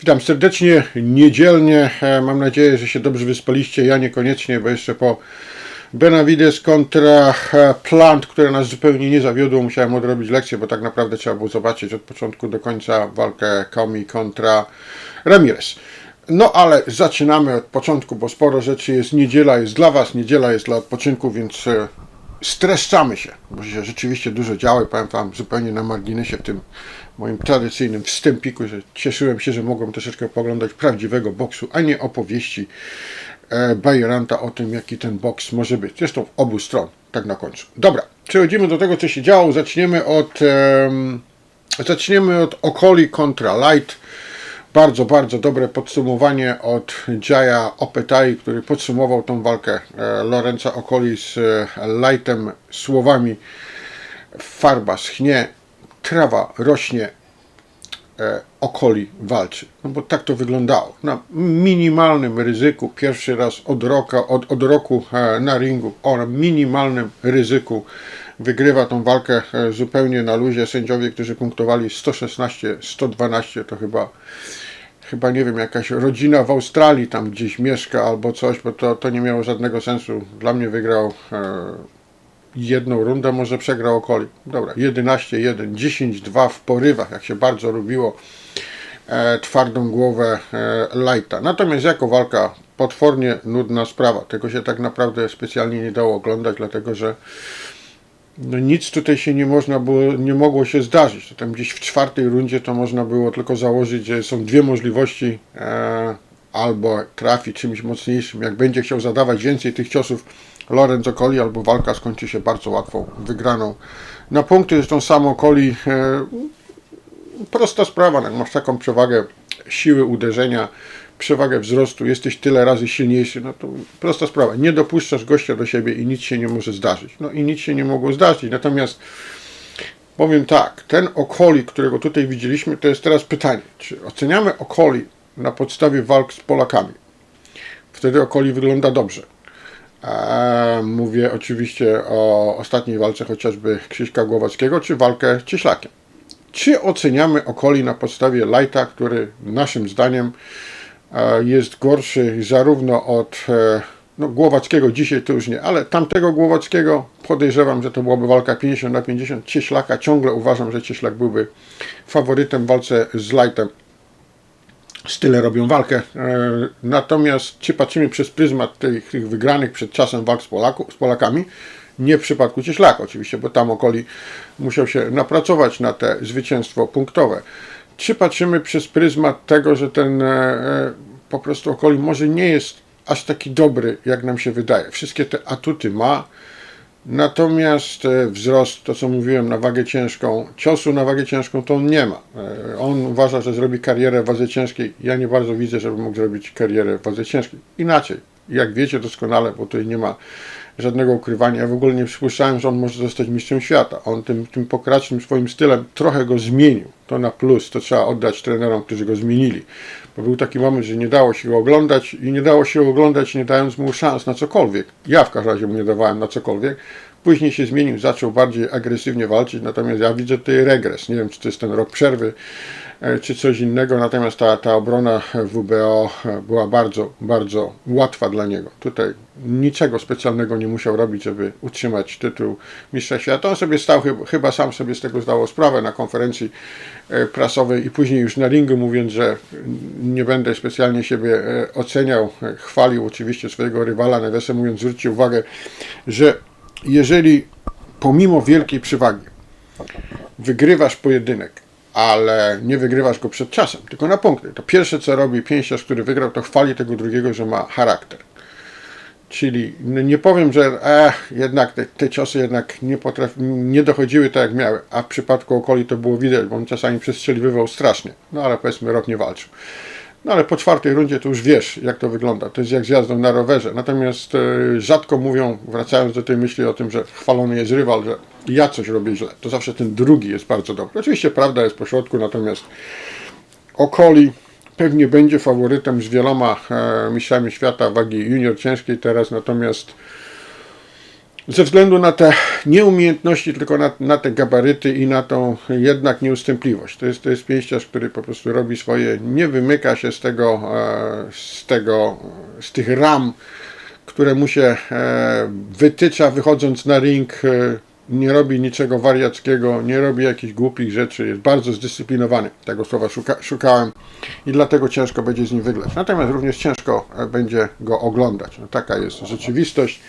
Witam serdecznie, niedzielnie. E, Mam nadzieję, że się dobrze wyspaliście. Ja niekoniecznie, bo jeszcze po Benavides kontra e, Plant, które nas zupełnie nie zawiodło, musiałem odrobić lekcję, bo tak naprawdę trzeba było zobaczyć od początku do końca walkę Komi kontra Ramirez. No ale zaczynamy od początku, bo sporo rzeczy jest. Niedziela jest dla Was, niedziela jest dla odpoczynku, więc e, streszczamy się, bo się rzeczywiście dużo działo i powiem Wam zupełnie na marginesie w tym moim tradycyjnym wstępiku, że cieszyłem się, że mogłem troszeczkę poglądać prawdziwego boksu, a nie opowieści e, Bajranta o tym, jaki ten boks może być. Zresztą obu stron, tak na końcu. Dobra, przechodzimy do tego, co się działo. Zaczniemy od, em, zaczniemy od Okoli kontra Light. Bardzo, bardzo dobre podsumowanie od Jaya Opetai, który podsumował tą walkę e, Lorenza Okoli z e, Lightem słowami farba schnie, trawa rośnie, e, Okoli walczy. No bo tak to wyglądało. Na minimalnym ryzyku, pierwszy raz od, roka, od, od roku e, na ringu, o minimalnym ryzyku wygrywa tą walkę e, zupełnie na luzie. Sędziowie, którzy punktowali 116, 112 to chyba chyba nie wiem, jakaś rodzina w Australii tam gdzieś mieszka albo coś, bo to, to nie miało żadnego sensu. Dla mnie wygrał e, jedną rundę, może przegrał okoli. Dobra, 11-1, 10-2 w porywach, jak się bardzo lubiło e, twardą głowę e, Lighta. Natomiast jako walka potwornie nudna sprawa. Tego się tak naprawdę specjalnie nie dało oglądać, dlatego że no nic tutaj się nie można było, nie mogło się zdarzyć. To tam gdzieś w czwartej rundzie to można było tylko założyć, że są dwie możliwości. E, albo trafi czymś mocniejszym, jak będzie chciał zadawać więcej tych ciosów Lorenzo Colli, albo walka skończy się bardzo łatwą wygraną. Na punkty zresztą samo Colli e, prosta sprawa, jak masz taką przewagę siły uderzenia, przewagę wzrostu, jesteś tyle razy silniejszy, no to prosta sprawa. Nie dopuszczasz gościa do siebie i nic się nie może zdarzyć. No i nic się nie mogło zdarzyć. Natomiast powiem tak, ten Okoli, którego tutaj widzieliśmy, to jest teraz pytanie, czy oceniamy Okoli na podstawie walk z Polakami? Wtedy Okoli wygląda dobrze. A mówię oczywiście o ostatniej walce chociażby Krzyśka Głowackiego, czy walkę Cieślakiem. Czy oceniamy Okoli na podstawie Lighta, który naszym zdaniem e, jest gorszy zarówno od e, no, Głowackiego, dzisiaj to już nie, ale tamtego Głowackiego podejrzewam, że to byłaby walka 50 na 50. Cieślaka ciągle uważam, że Cieślak byłby faworytem w walce z Lightem. Style robią walkę. E, Natomiast czy patrzymy przez pryzmat tych, tych wygranych przed czasem walk z, Polaku, z Polakami, nie w przypadku Cieślaka oczywiście, bo tam Okoli musiał się napracować na te zwycięstwo punktowe. Czy patrzymy przez pryzmat tego, że ten e, e, po prostu Okoli może nie jest aż taki dobry, jak nam się wydaje. Wszystkie te atuty ma, Natomiast e, wzrost, to co mówiłem, na wagę ciężką, ciosu na wagę ciężką to on nie ma. E, On uważa, że zrobi karierę w wadze ciężkiej. Ja nie bardzo widzę, żeby mógł zrobić karierę w wadze ciężkiej. Inaczej, jak wiecie doskonale, bo tutaj nie ma żadnego ukrywania. Ja w ogóle nie przypuszczałem, że on może zostać mistrzem świata. On tym, tym pokracznym swoim stylem trochę go zmienił. To na plus, to trzeba oddać trenerom, którzy go zmienili. Bo był taki moment, że nie dało się go oglądać i nie dało się go oglądać, nie dając mu szans na cokolwiek. Ja w każdym razie mu nie dawałem na cokolwiek. Później się zmienił, zaczął bardziej agresywnie walczyć, natomiast ja widzę tutaj regres. Nie wiem, czy to jest ten rok przerwy, czy coś innego, natomiast ta, ta obrona WBO była bardzo, bardzo łatwa dla niego. Tutaj niczego specjalnego nie musiał robić, żeby utrzymać tytuł mistrza świata. On sobie stał, chyba, sam sobie z tego zdało sprawę na konferencji e, prasowej i później już na ringu mówiąc, że nie będę specjalnie siebie e, oceniał, e, chwalił oczywiście swojego rywala, nawiasem mówiąc zwróćcie uwagę, że jeżeli pomimo wielkiej przewagi wygrywasz pojedynek, ale nie wygrywasz go przed czasem, tylko na punkty, to pierwsze co robi pięściarz, który wygrał, to chwali tego drugiego, że ma charakter. Czyli nie powiem, że e, jednak te, te ciosy jednak nie, potrafi, nie dochodziły tak jak miały, a w przypadku Okoli to było widać, bo on czasami przestrzeliwywał strasznie, no ale powiedzmy rok nie walczył. No ale po czwartej rundzie to już wiesz, jak to wygląda. To jest jak z jazdą na rowerze. Natomiast e, rzadko mówią, wracając do tej myśli o tym, że chwalony jest rywal, że ja coś robię źle. To zawsze ten drugi jest bardzo dobry. Oczywiście prawda jest pośrodku, natomiast Okoli pewnie będzie faworytem z wieloma e, mistrzami świata wagi junior ciężkiej teraz, natomiast ze względu na te nieumiejętności, tylko na, na te gabaryty i na tą jednak nieustępliwość. To jest, to jest pięściarz, który po prostu robi swoje, nie wymyka się z tego, e, z tego, z tych ram, które mu się e, wytycza wychodząc na ring, e, nie robi niczego wariackiego, nie robi jakichś głupich rzeczy, jest bardzo zdyscyplinowany. Tego słowa szuka, szukałem i dlatego ciężko będzie z nim wygrać. Natomiast również ciężko będzie go oglądać. No, taka jest rzeczywistość.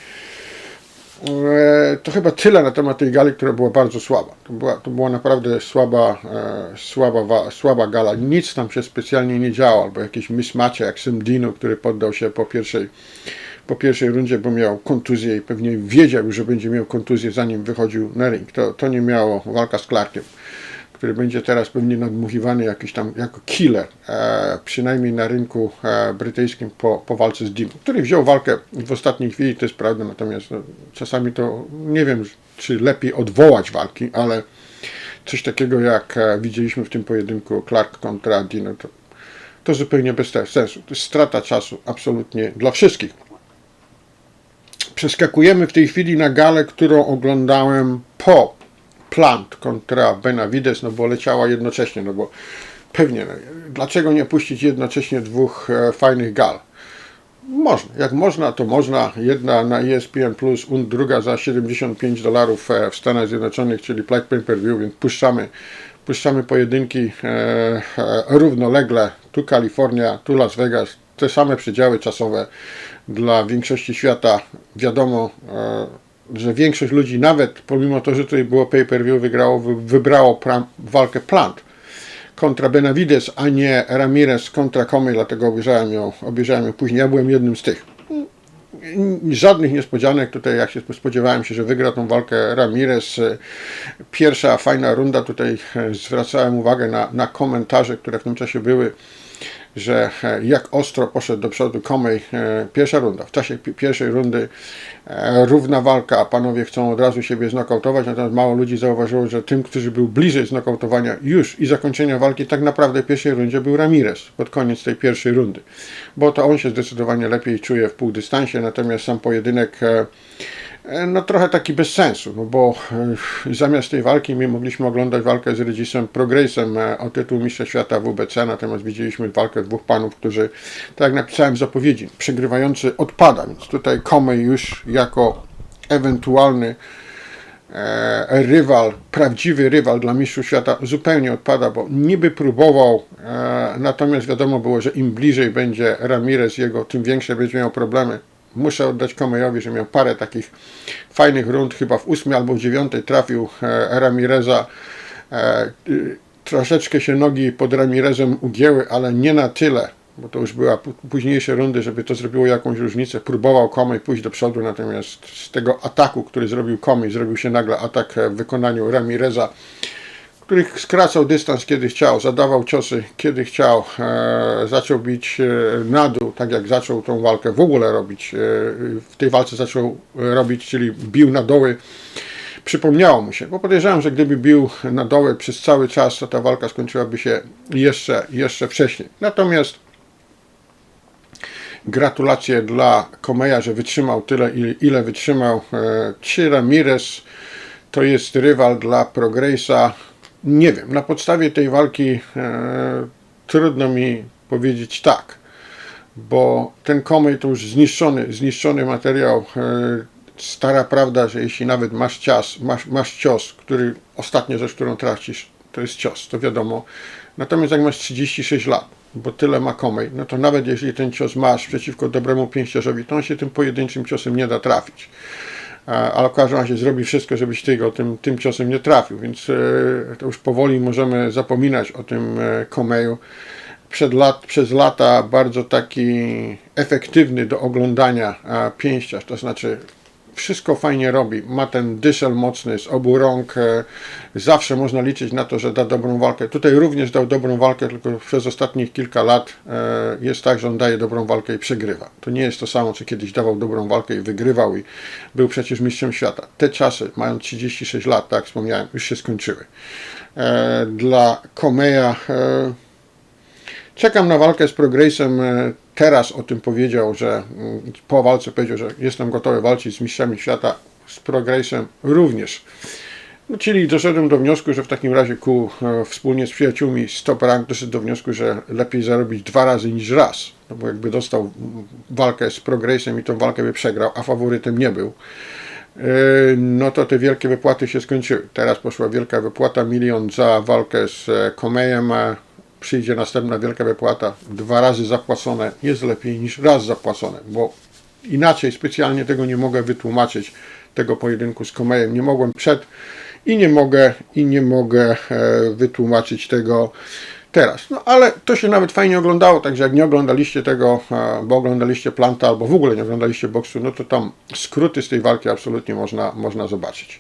E, To chyba tyle na temat tej gali, która była bardzo słaba. To była, to była naprawdę słaba, e, słaba, słaba gala. Nic tam się specjalnie nie działo, albo jakieś mismacze jak Symdino, który poddał się po pierwszej, po pierwszej rundzie, bo miał kontuzję i pewnie wiedział, że będzie miał kontuzję zanim wychodził na ring. To, to nie miało walka z Clarkiem, który będzie teraz pewnie nadmuchiwany jakiś tam jako killer, e, przynajmniej na rynku e, brytyjskim po, po walce z Dino, który wziął walkę w ostatniej chwili, to jest prawda, natomiast no, czasami to nie wiem, czy lepiej odwołać walki, ale coś takiego jak e, widzieliśmy w tym pojedynku Clark kontra Dino, to, to zupełnie bez sensu. To jest strata czasu absolutnie dla wszystkich. Przeskakujemy w tej chwili na galę, którą oglądałem po Plant kontra Benavides, no bo leciała jednocześnie, no bo pewnie, no, dlaczego nie puścić jednocześnie dwóch e, fajnych gal? Można, jak można, to można. Jedna na ESPN Plus, druga za 75 dolarów e, w Stanach Zjednoczonych, czyli Black Pay Per View, więc puszczamy, puszczamy pojedynki e, e, równolegle. Tu Kalifornia, tu Las Vegas, te same przedziały czasowe dla większości świata. Wiadomo, e, że większość ludzi, nawet pomimo to, że tutaj było pay per view, wygrało, wy- wybrało walkę Plant kontra Benavides, a nie Ramirez kontra Comey, dlatego obejrzałem ją, obejrzałem ją później. Ja byłem jednym z tych. Żadnych niespodzianek tutaj, jak się spodziewałem się, że wygra tą walkę Ramirez. Pierwsza fajna runda, tutaj e, zwracałem uwagę na, na komentarze, które w tym czasie były, że e, jak ostro poszedł do przodu Comey. E, Pierwsza runda, w czasie pi- pierwszej rundy e, równa walka, a panowie chcą od razu siebie znokautować, natomiast mało ludzi zauważyło, że tym, którzy był bliżej znokautowania już i zakończenia walki, tak naprawdę w pierwszej rundzie był Ramirez, pod koniec tej pierwszej rundy, bo to on się zdecydowanie lepiej czuje w półdystansie, natomiast sam pojedynek no trochę taki bez sensu, no bo e, zamiast tej walki my mogliśmy oglądać walkę z Regisem Progresem e, o tytuł mistrza świata WBC, natomiast widzieliśmy walkę dwóch panów, którzy, tak jak napisałem w zapowiedzi, przegrywający odpada, więc tutaj Comey już jako ewentualny e, rywal, prawdziwy rywal dla mistrzów świata zupełnie odpada, bo niby próbował, e, natomiast wiadomo było, że im bliżej będzie Ramirez jego, tym większe będzie miał problemy. Muszę oddać Komejowi, że miał parę takich fajnych rund, chyba w ósmej albo w dziewiątej trafił e, Ramireza. E, y, troszeczkę się nogi pod Ramirezem ugięły, ale nie na tyle, bo to już była późniejsze rundy, żeby to zrobiło jakąś różnicę. Próbował Komej pójść do przodu, natomiast z tego ataku, który zrobił Komej, zrobił się nagle atak w wykonaniu Ramireza, który skracał dystans kiedy chciał, zadawał ciosy kiedy chciał, e, zaczął bić e, na dół, tak jak zaczął tą walkę w ogóle robić. E, w tej walce zaczął e, robić, czyli bił na doły przypomniało mu się, bo podejrzewam, że gdyby bił na dołę przez cały czas, to ta walka skończyłaby się jeszcze, jeszcze wcześniej. Natomiast gratulacje dla Komeja, że wytrzymał tyle, ile, ile wytrzymał. E, Czy Ramirez to jest rywal dla Progresa? Nie wiem. Na podstawie tej walki e, trudno mi powiedzieć tak, bo ten Komej to już zniszczony, zniszczony materiał. E, stara prawda, że jeśli nawet masz cios, masz, masz cios, który ostatnia rzecz, którą tracisz, to jest cios, to wiadomo. Natomiast jak masz 36 lat, bo tyle ma Komej, no to nawet jeśli ten cios masz przeciwko dobremu pięściarzowi, to on się tym pojedynczym ciosem nie da trafić. Ale w każdym razie zrobi wszystko, żebyś ty go tym, tym ciosem nie trafił, więc e, to już powoli możemy zapominać o tym e, Komeju. Przed lat, przez lata bardzo taki efektywny do oglądania pięściarz, to znaczy wszystko fajnie robi, ma ten dyszel mocny z obu rąk, e, zawsze można liczyć na to, że da dobrą walkę. Tutaj również dał dobrą walkę, tylko przez ostatnich kilka lat e, jest tak, że on daje dobrą walkę i przegrywa. To nie jest to samo, co kiedyś dawał dobrą walkę i wygrywał i był przecież mistrzem świata. Te czasy, mając 36 lat, tak wspomniałem, już się skończyły. E, Dla Komeja Czekam na walkę z Progresem. Teraz o tym powiedział, że mm, po walce powiedział, że jestem gotowy walczyć z mistrzami świata. z Progresem również. No, czyli doszedłem do wniosku, że w takim razie ku e, wspólnie z przyjaciółmi Stop Rank doszedł do wniosku, że lepiej zarobić dwa razy niż raz. No bo jakby dostał walkę z Progresem i tą walkę by przegrał, a faworytem nie był, e, no to te wielkie wypłaty się skończyły. Teraz poszła wielka wypłata, milion za walkę z e, Komejem, przyjdzie następna wielka wypłata, dwa razy zapłacone, jest lepiej niż raz zapłacone, bo inaczej specjalnie tego nie mogę wytłumaczyć, tego pojedynku z Komejem. Nie mogłem przed i nie mogę, i nie mogę e, wytłumaczyć tego teraz. No ale to się nawet fajnie oglądało, także jak nie oglądaliście tego, e, bo oglądaliście Planta albo w ogóle nie oglądaliście boksu, no to tam skróty z tej walki absolutnie można, można zobaczyć.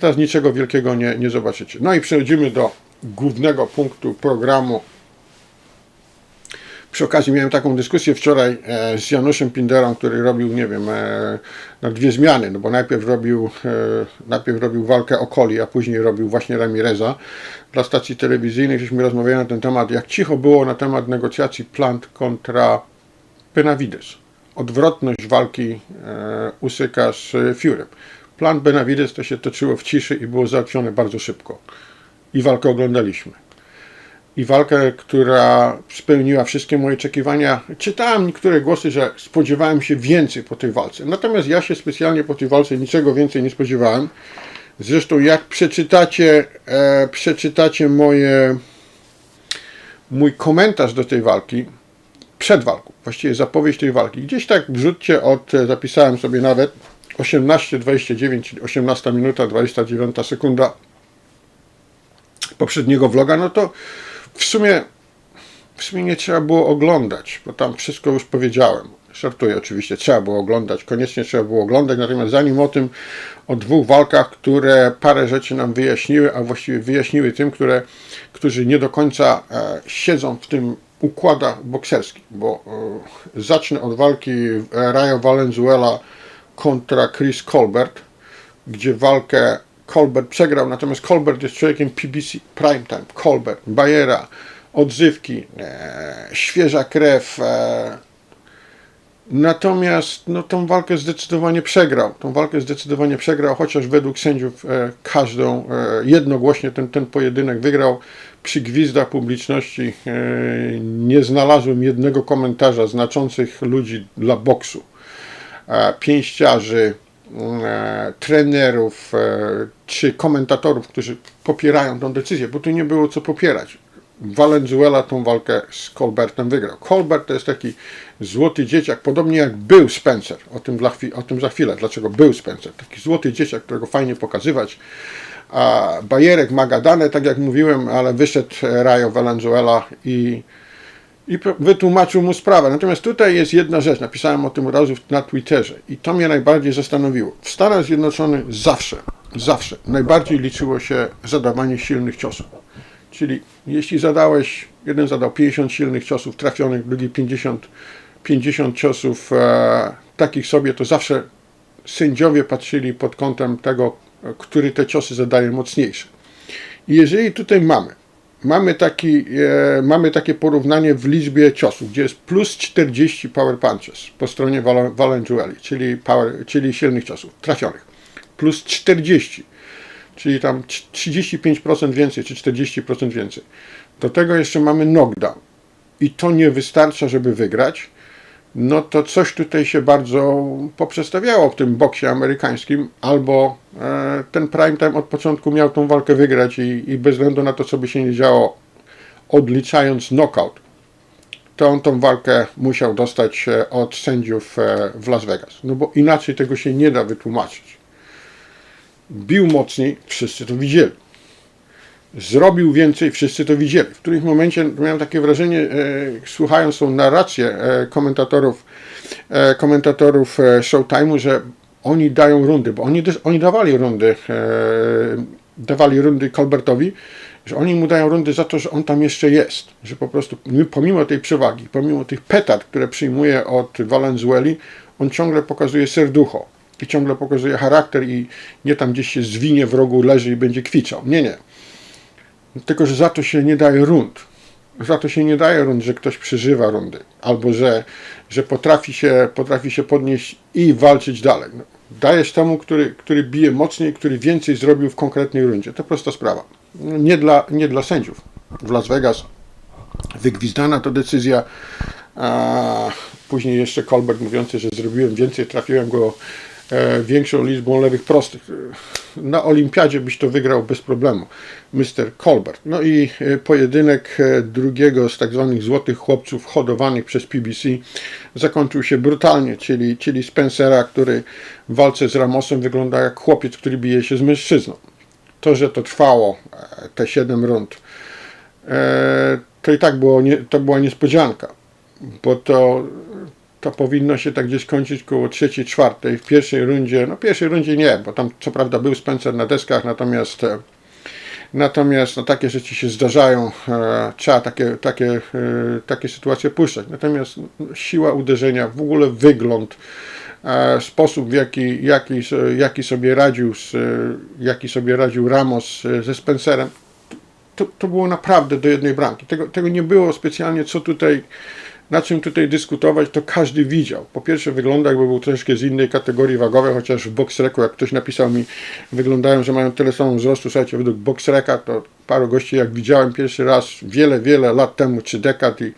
Teraz niczego wielkiego nie, nie zobaczycie. No i przechodzimy do głównego punktu programu. Przy okazji miałem taką dyskusję wczoraj e, z Januszem Pinderą, który robił, nie wiem, e, na dwie zmiany, no bo najpierw robił, e, najpierw robił walkę o Coli, a później robił właśnie Ramireza dla stacji telewizyjnych. Żeśmy rozmawiali na ten temat, jak cicho było na temat negocjacji Plant kontra Benavides. Odwrotność walki Usyka z Furem. Plant Benavides to się toczyło w ciszy i było załatwione bardzo szybko. I walkę oglądaliśmy i walkę, która spełniła wszystkie moje oczekiwania. Czytałem niektóre głosy, że spodziewałem się więcej po tej walce. Natomiast ja się specjalnie po tej walce niczego więcej nie spodziewałem. Zresztą jak przeczytacie, e, przeczytacie moje, mój komentarz do tej walki, przed walką, właściwie zapowiedź tej walki, gdzieś tak wrzućcie od, e, zapisałem sobie nawet 18.29, czyli 18 minuta, 29 sekunda poprzedniego vloga, no to w sumie, w sumie nie trzeba było oglądać, bo tam wszystko już powiedziałem. Żartuję oczywiście, trzeba było oglądać, koniecznie trzeba było oglądać, natomiast zanim o tym, o dwóch walkach, które parę rzeczy nam wyjaśniły, a właściwie wyjaśniły tym, które, którzy nie do końca e, siedzą w tym układach bokserskich, bo e, zacznę od walki Rayo Valenzuela kontra Chris Colbert, gdzie walkę Colbert przegrał, natomiast Colbert jest człowiekiem PBC, Primetime, Colbert, Bayera, odzywki, e, świeża krew. E, natomiast no, tą walkę zdecydowanie przegrał. Tą walkę zdecydowanie przegrał, chociaż według sędziów e, każdą e, jednogłośnie ten, ten pojedynek wygrał. Przy gwizdach publiczności e, nie znalazłem jednego komentarza znaczących ludzi dla boksu. E, pięściarzy, trenerów e, czy komentatorów, którzy popierają tą decyzję, bo tu nie było co popierać. Valenzuela tą walkę z Colbertem wygrał. Colbert to jest taki złoty dzieciak, podobnie jak był Spencer. O tym, dla o tym za chwilę, dlaczego był Spencer. Taki złoty dzieciak, którego fajnie pokazywać. A Bajerek ma gadane, tak jak mówiłem, ale wyszedł Rayo Valenzuela i i wytłumaczył mu sprawę. Natomiast tutaj jest jedna rzecz, napisałem o tym razu na Twitterze i to mnie najbardziej zastanowiło. W Stanach Zjednoczonych zawsze, zawsze najbardziej liczyło się zadawanie silnych ciosów. Czyli jeśli zadałeś, jeden zadał 50 silnych ciosów trafionych, drugi 50, 50 ciosów e, takich sobie, to zawsze sędziowie patrzyli pod kątem tego, który te ciosy zadaje mocniejsze. I jeżeli tutaj mamy mamy, taki, e, mamy takie porównanie w liczbie ciosów, gdzie jest plus 40 power punches po stronie Val- Valenzueli, czyli, power, czyli silnych ciosów trafionych. Plus 40, czyli tam 35% więcej, czy 40% więcej. Do tego jeszcze mamy knockdown. I to nie wystarcza, żeby wygrać. No to coś tutaj się bardzo poprzestawiało w tym boksie amerykańskim, albo e, ten primetime od początku miał tą walkę wygrać i, i bez względu na to, co by się nie działo, odliczając knockout, to on tą walkę musiał dostać e, od sędziów e, w Las Vegas. No bo inaczej tego się nie da wytłumaczyć. Bił mocniej, wszyscy to widzieli. Zrobił więcej, wszyscy to widzieli. W którymś momencie miałem takie wrażenie, e, słuchając tą narrację e, komentatorów, e, komentatorów e, Showtime'u, że oni dają rundy, bo oni, oni dawali rundy, e, dawali rundy Colbertowi, że oni mu dają rundy za to, że on tam jeszcze jest, że po prostu mi- pomimo tej przewagi, pomimo tych petard, które przyjmuje od Valenzueli, on ciągle pokazuje serducho i ciągle pokazuje charakter i nie tam gdzieś się zwinie w rogu, leży i będzie kwiczał. Nie, nie. Tylko, że za to się nie daje rund. Za to się nie daje rund, że ktoś przeżywa rundy. Albo że, że potrafi, się, potrafi się podnieść i walczyć dalej. No, Dajesz temu, który, który bije mocniej, który więcej zrobił w konkretnej rundzie. To prosta sprawa. Nie dla, nie dla sędziów. W Las Vegas wygwizdana to decyzja. A później jeszcze Colbert mówiący, że zrobiłem więcej, trafiłem go większą liczbą lewych prostych. Na olimpiadzie byś to wygrał bez problemu. Mr. Colbert. No i e, pojedynek e, drugiego z tak zwanych złotych chłopców hodowanych przez PBC zakończył się brutalnie, czyli, czyli Spencera, który w walce z Ramosem wygląda jak chłopiec, który bije się z mężczyzną. To, że to trwało e, te 7 rund, e, to i tak było to była niespodzianka, bo to, to powinno się tak gdzieś kończyć koło trzeciej, czwartej. W pierwszej rundzie, no pierwszej rundzie nie, bo tam co prawda był Spencer na deskach, natomiast e, Natomiast no, takie rzeczy się zdarzają, e, trzeba takie, takie, e, takie sytuacje puszczać. Natomiast no, siła uderzenia, w ogóle wygląd, e, sposób w jaki, jaki, jaki, sobie radził z, jaki sobie radził Ramos e, ze Spencerem, to, to było naprawdę do jednej bramki. Tego, tego nie było specjalnie co tutaj, na czym tutaj dyskutować, to każdy widział. Po pierwsze wygląda jakby był troszkę z innej kategorii wagowej, chociaż w Boxreku, jak ktoś napisał mi, wyglądają, że mają tyle samo wzrostu, słuchajcie, według Boxreka to paru gości jak widziałem pierwszy raz wiele, wiele lat temu, czy dekad i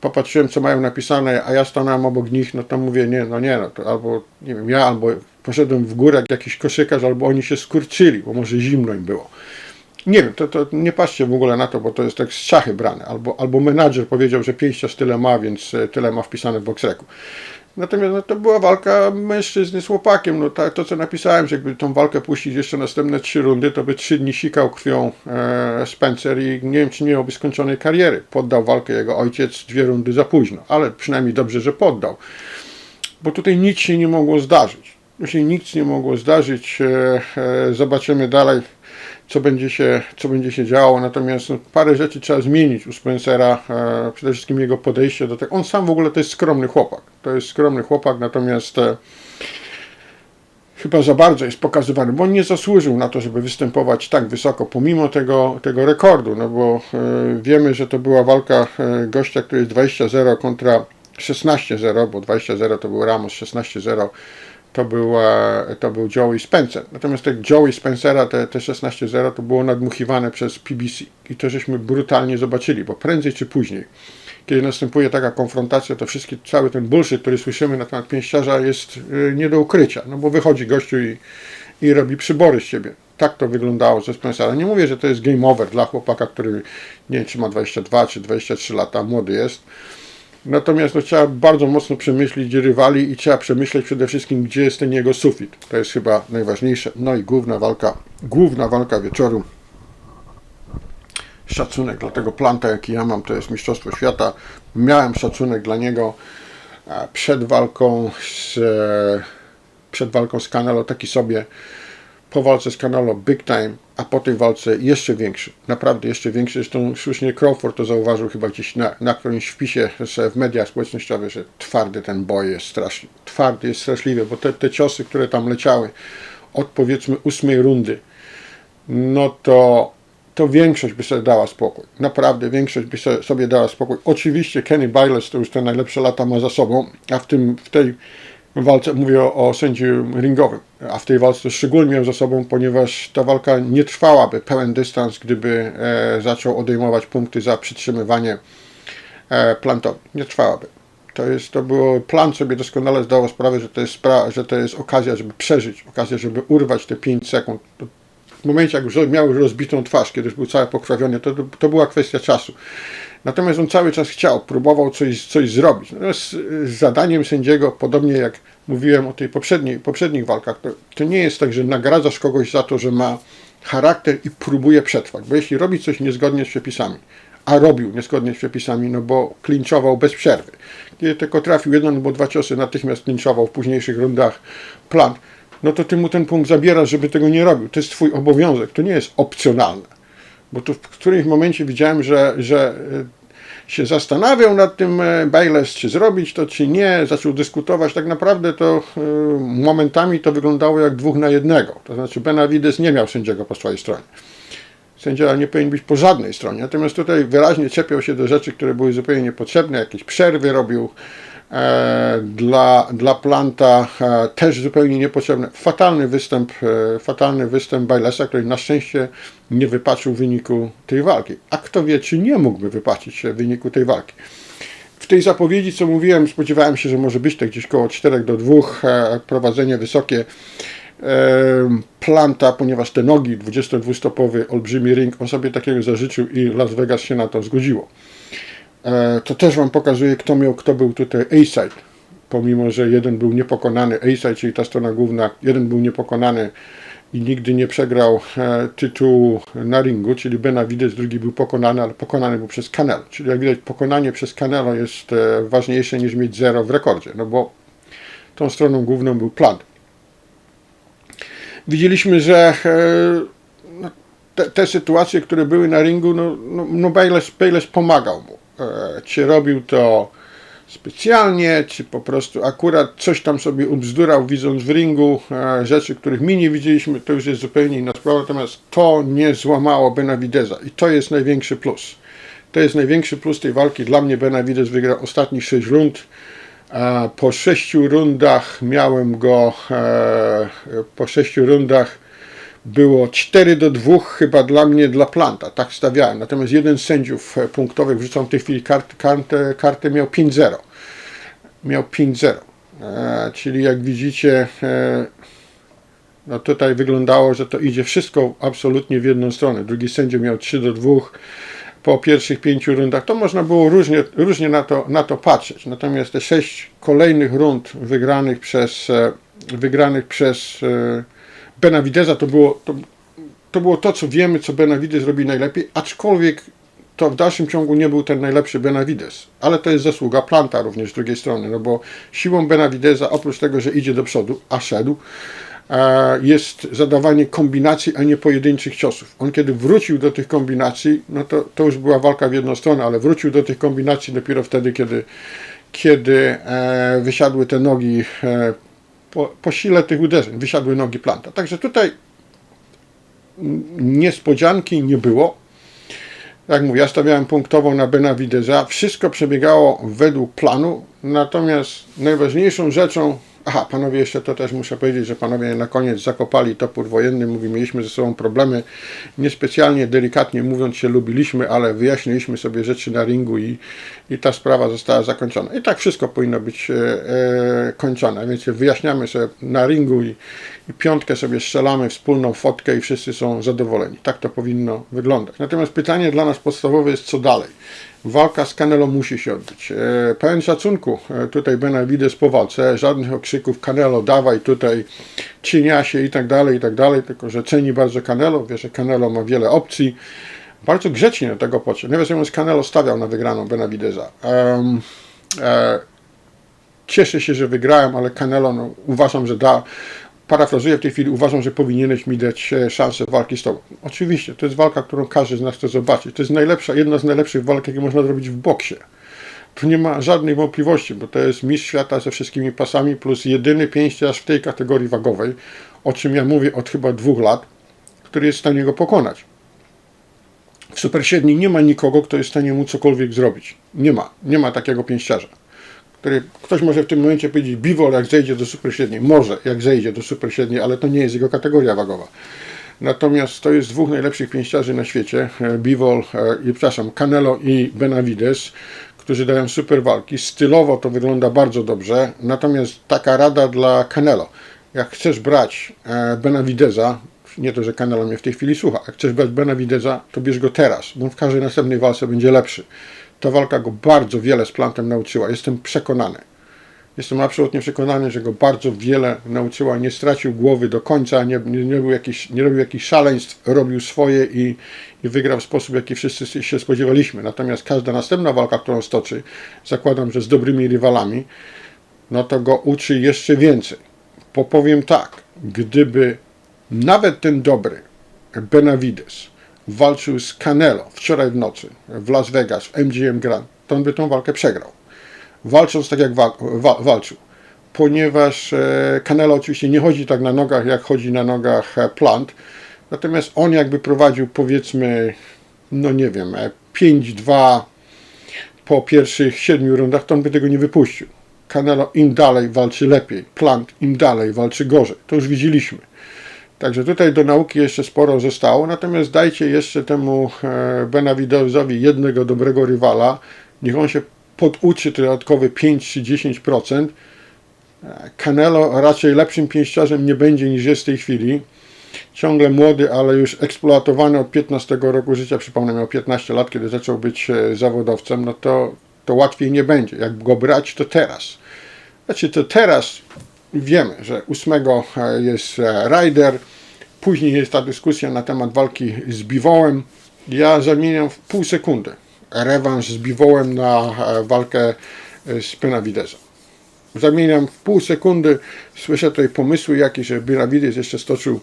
popatrzyłem co mają napisane, a ja stanąłem obok nich, no to mówię, nie, no nie, no to albo, nie wiem, ja albo poszedłem w górę jak jakiś koszykarz, albo oni się skurczyli, bo może zimno im było. Nie wiem, to, to nie patrzcie w ogóle na to, bo to jest tak z szachy brane. Albo, albo menadżer powiedział, że pięściarz tyle ma, więc e, tyle ma wpisane w boxreku. Natomiast no, to była walka mężczyzny z chłopakiem. No, to, co napisałem, że jakby tą walkę puścić jeszcze następne trzy rundy, to by trzy dni sikał krwią e, Spencer i nie wiem, czy nie miałby skończonej kariery. Poddał walkę jego ojciec dwie rundy za późno, ale przynajmniej dobrze, że poddał. Bo tutaj nic się nie mogło zdarzyć. Tu się nic nie mogło zdarzyć. E, e, zobaczymy dalej co będzie się, co będzie się działo. Natomiast no, parę rzeczy trzeba zmienić u Spencera, e, przede wszystkim jego podejście do tego. On sam w ogóle to jest skromny chłopak. To jest skromny chłopak, natomiast e, chyba za bardzo jest pokazywany, bo on nie zasłużył na to, żeby występować tak wysoko, pomimo tego, tego rekordu, no bo e, wiemy, że to była walka e, gościa, który jest 20-0 kontra 16-0, bo 20-0 to był Ramos, 16-0 to, była, to był Joey Spencer. Natomiast te Joey Spencera, te, te 16-0, to było nadmuchiwane przez PBC. I to żeśmy brutalnie zobaczyli, bo prędzej czy później, kiedy następuje taka konfrontacja, to wszystki, cały ten bullshit, który słyszymy na temat pięściarza jest y, nie do ukrycia. No bo wychodzi gościu i, i robi przybory z ciebie. Tak to wyglądało ze Spencera. Nie mówię, że to jest game over dla chłopaka, który nie wiem, czy ma 22 czy 23 lata, młody jest Natomiast no, trzeba bardzo mocno przemyśleć rywali i trzeba przemyśleć przede wszystkim, gdzie jest ten jego sufit. To jest chyba najważniejsze. No i główna walka, główna walka wieczoru. Szacunek dla tego planta, jaki ja mam, to jest Mistrzostwo Świata. Miałem szacunek dla niego przed walką z, e, przed walką z Canelo, taki sobie po walce z Canelo big time, a po tej walce jeszcze większy, naprawdę jeszcze większy. Zresztą słusznie Crawford to zauważył chyba gdzieś na, na którymś wpisie w mediach społecznościowych, że twardy ten boj jest straszny. Twardy jest straszliwy, bo te, te ciosy, które tam leciały od powiedzmy ósmej rundy, no to, to większość by sobie dała spokój. Naprawdę większość by sobie dała spokój. Oczywiście Kenny Biles to już te najlepsze lata ma za sobą, a w, tym, w tej walce, mówię o, o sędzi ringowym, a w tej walce szczególnie miał za sobą, ponieważ ta walka nie trwałaby pełen dystans, gdyby e, zaczął odejmować punkty za przytrzymywanie e, plantowi. Nie trwałaby. To jest, to było, plan sobie doskonale zdawał sprawę, że to jest, spra- że to jest okazja, żeby przeżyć, okazja, żeby urwać te 5 sekund. To w momencie, jak już miał rozbitą twarz, kiedy już był cały pokrwawiony, to, to, to była kwestia czasu. Natomiast on cały czas chciał, próbował coś, coś zrobić. Natomiast z zadaniem sędziego, podobnie jak mówiłem o tej poprzedniej, poprzednich walkach, to, to nie jest tak, że nagradzasz kogoś za to, że ma charakter i próbuje przetrwać. Bo jeśli robi coś niezgodnie z przepisami, a robił niezgodnie z przepisami, no bo klinczował bez przerwy. Kiedy tylko trafił jeden albo dwa ciosy, natychmiast klinczował w późniejszych rundach plant, no to ty mu ten punkt zabierasz, żeby tego nie robił. To jest twój obowiązek, to nie jest opcjonalne. Bo tu w którymś momencie widziałem, że, że się zastanawiał nad tym e, Bailes, czy zrobić to, czy nie, zaczął dyskutować. Tak naprawdę to e, momentami to wyglądało jak dwóch na jednego. To znaczy Benavides nie miał sędziego po swojej stronie. Sędzia nie powinien być po żadnej stronie. Natomiast tutaj wyraźnie czepiał się do rzeczy, które były zupełnie niepotrzebne. Jakieś przerwy robił, dla, dla Planta e, też zupełnie niepotrzebny. Fatalny występ, e, fatalny występ Bailesa, który na szczęście nie wypaczył wyniku tej walki. A kto wie, czy nie mógłby wypaczyć się wyniku tej walki. W tej zapowiedzi, co mówiłem, spodziewałem się, że może być to gdzieś koło 4 do 2, e, prowadzenie wysokie e, Planta, ponieważ te nogi, 22-stopowy, olbrzymi ring, on sobie takiego zażyczył i Las Vegas się na to zgodziło. E, To też Wam pokazuje, kto miał, kto był tutaj A-side. Pomimo, że jeden był niepokonany, A-side, czyli ta strona główna, jeden był niepokonany i nigdy nie przegrał e, tytułu na ringu, czyli Benavides, drugi był pokonany, ale pokonany był przez Canelo. Czyli jak widać, pokonanie przez Canelo jest e, ważniejsze niż mieć zero w rekordzie, no bo tą stroną główną był plan. Widzieliśmy, że e, no, te, te sytuacje, które były na ringu, no, no, no Bayless, Bayless pomagał mu. E, Czy robił to specjalnie, czy po prostu akurat coś tam sobie ubzdurał, widząc w ringu e, rzeczy, których my nie widzieliśmy, to już jest zupełnie inna sprawa, natomiast to nie złamało Benavideza i to jest największy plus. To jest największy plus tej walki. Dla mnie Benavides wygrał ostatnich 6 rund. E, Po sześciu rundach miałem go, po sześciu rundach było 4 do 2 chyba dla mnie, dla Planta, tak stawiałem. Natomiast jeden z sędziów e, punktowych, wrzucam w tej chwili kart, kartę, kartę miał 5-0. Miał 5-0. E, czyli jak widzicie, e, no tutaj wyglądało, że to idzie wszystko absolutnie w jedną stronę. Drugi sędzia miał 3 do 2 po pierwszych pięciu rundach. To można było różnie, różnie na, to, na to patrzeć. Natomiast te sześć kolejnych rund wygranych przez, e, wygranych przez e, Benavideza to było to, to było to, co wiemy, co Benavides robi najlepiej, aczkolwiek to w dalszym ciągu nie był ten najlepszy Benavides. Ale to jest zasługa Planta również z drugiej strony, no bo siłą Benavideza, oprócz tego, że idzie do przodu, a szedł, e, jest zadawanie kombinacji, a nie pojedynczych ciosów. On kiedy wrócił do tych kombinacji, no to, to już była walka w jedną stronę, ale wrócił do tych kombinacji dopiero wtedy, kiedy, kiedy e, wysiadły te nogi e, po, po sile tych uderzeń, wysiadły nogi Planta. Także tutaj niespodzianki nie było. Jak mówię, ja stawiałem punktowo na Benavideza. Wszystko przebiegało według planu, natomiast najważniejszą rzeczą, aha, panowie, jeszcze to też muszę powiedzieć, że panowie na koniec zakopali topór wojenny. Mówi, mieliśmy ze sobą problemy. Niespecjalnie delikatnie mówiąc się lubiliśmy, ale wyjaśniliśmy sobie rzeczy na ringu i, i ta sprawa została zakończona. I tak wszystko powinno być e, e, kończone. Więc wyjaśniamy sobie na ringu i, i piątkę sobie strzelamy, wspólną fotkę i wszyscy są zadowoleni. Tak to powinno wyglądać. Natomiast pytanie dla nas podstawowe jest, co dalej? Walka z Canelo musi się odbyć. E, pełen szacunku e, tutaj Benavides po walce, żadnych okrzyków Canelo dawaj tutaj, cienia się i tak dalej, i tak dalej, tylko że ceni bardzo Canelo, wie, że Canelo ma wiele opcji. Bardzo grzecznie do tego podszedł. Nawiasem mówiąc, Canelo stawiał na wygraną Benavideza. Um, e, cieszę się, że wygrałem, ale Canelo no, uważam, że da, parafrazuję w tej chwili, uważam, że powinieneś mi dać e, szansę walki z tobą. Oczywiście, to jest walka, którą każdy z nas chce zobaczyć. To jest najlepsza, jedna z najlepszych walk, jakie można zrobić w boksie. Tu nie ma żadnej wątpliwości, bo to jest mistrz świata ze wszystkimi pasami, plus jedyny pięściarz w tej kategorii wagowej, o czym ja mówię od chyba dwóch lat, który jest w stanie go pokonać. W Super nie ma nikogo, kto jest w stanie mu cokolwiek zrobić. Nie ma. Nie ma takiego pięściarza który ktoś może w tym momencie powiedzieć, Bivol jak zejdzie do super średniej, może jak zejdzie do super średniej, ale to nie jest jego kategoria wagowa. Natomiast to jest dwóch najlepszych pięściarzy na świecie, e, Bivol, e, i przepraszam, Canelo i Benavides, którzy dają super walki. Stylowo to wygląda bardzo dobrze, natomiast taka rada dla Canelo. Jak chcesz brać e, Benavideza, nie to, że Canelo mnie w tej chwili słucha, jak chcesz brać Benavideza, to bierz go teraz, bo w każdej następnej walce będzie lepszy. Ta walka go bardzo wiele z Plantem nauczyła. Jestem przekonany. Jestem absolutnie przekonany, że go bardzo wiele nauczyła. Nie stracił głowy do końca, nie, nie, nie, robił, jakichś, nie robił jakichś szaleństw, robił swoje i, i wygrał w sposób, jaki wszyscy się spodziewaliśmy. Natomiast każda następna walka, którą stoczy, zakładam, że z dobrymi rywalami, no to go uczy jeszcze więcej. Bo powiem tak, gdyby nawet ten dobry Benavides walczył z Canelo wczoraj w nocy w Las Vegas, w MGM Grand, to on by tą walkę przegrał. Walcząc tak jak wa wa walczył. Ponieważ e, Canelo oczywiście nie chodzi tak na nogach, jak chodzi na nogach e, Plant. Natomiast on jakby prowadził powiedzmy, no nie wiem, e, 5-2 po pierwszych siedmiu rundach, to on by tego nie wypuścił. Canelo im dalej walczy lepiej, Plant im dalej walczy gorzej. To już widzieliśmy. Także tutaj do nauki jeszcze sporo zostało, natomiast dajcie jeszcze temu e, Benavidezowi jednego dobrego rywala, niech on się poduczy dodatkowe 5 czy 10%. E, Canelo raczej lepszym pięściarzem nie będzie niż jest w tej chwili. Ciągle młody, ale już eksploatowany od 15 roku życia, przypomnę, miał 15 lat, kiedy zaczął być e, zawodowcem, no to, to łatwiej nie będzie. Jak go brać, to teraz. Znaczy, to teraz wiemy, że 8 jest e, Ryder, później jest ta dyskusja na temat walki z Biwołem. Ja zamieniam w pół sekundy rewanż z Biwołem na e, walkę e, z Benavidezem. Zamieniam w pół sekundy. Słyszę tutaj pomysły jakieś, że Benavidez jeszcze stoczył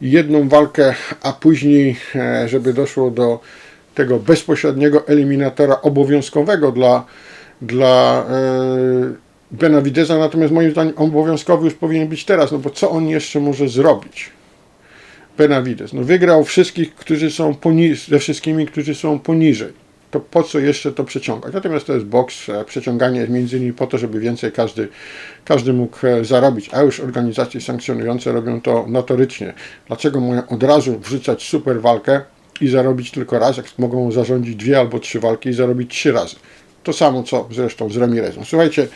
jedną walkę, a później, e, żeby doszło do tego bezpośredniego eliminatora obowiązkowego dla, dla e, Benavideza, natomiast moim zdaniem obowiązkowy już powinien być teraz, no bo co on jeszcze może zrobić? Benavidez. No wygrał wszystkich, którzy są poniżej, ze wszystkimi, którzy są poniżej. To po co jeszcze to przeciągać? Natomiast to jest boks, e, przeciąganie jest między innymi po to, żeby więcej każdy, każdy mógł e, zarobić, a już organizacje sankcjonujące robią to notorycznie. Dlaczego mają od razu wrzucać super walkę i zarobić tylko raz, jak mogą zarządzić dwie albo trzy walki i zarobić trzy razy? To samo co zresztą z Ramirezem. Słuchajcie,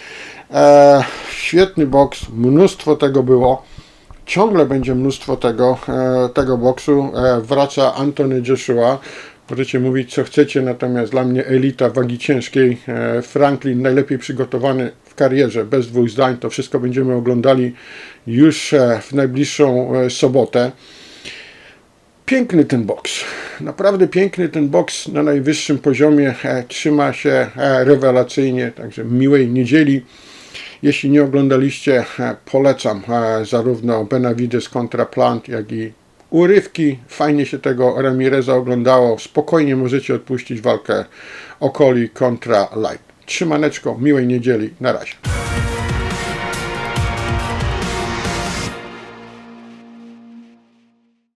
e, świetny boks, mnóstwo tego było ciągle będzie mnóstwo tego, e, tego boksu. E, wraca Anthony Joshua. Możecie mówić co chcecie, natomiast dla mnie elita wagi ciężkiej. E, Franklin najlepiej przygotowany w karierze, bez dwóch zdań. To wszystko będziemy oglądali już e, w najbliższą e, sobotę. Piękny ten boks. Naprawdę piękny ten boks na najwyższym poziomie. E, Trzyma się e, rewelacyjnie. Także miłej niedzieli. Jeśli nie oglądaliście, e, polecam zarówno Benavides kontra Plant, jak i urywki. Fajnie się tego Ramireza oglądało. Spokojnie możecie odpuścić walkę Okoli kontra Light. Trzymaneczko, miłej niedzieli. Na razie.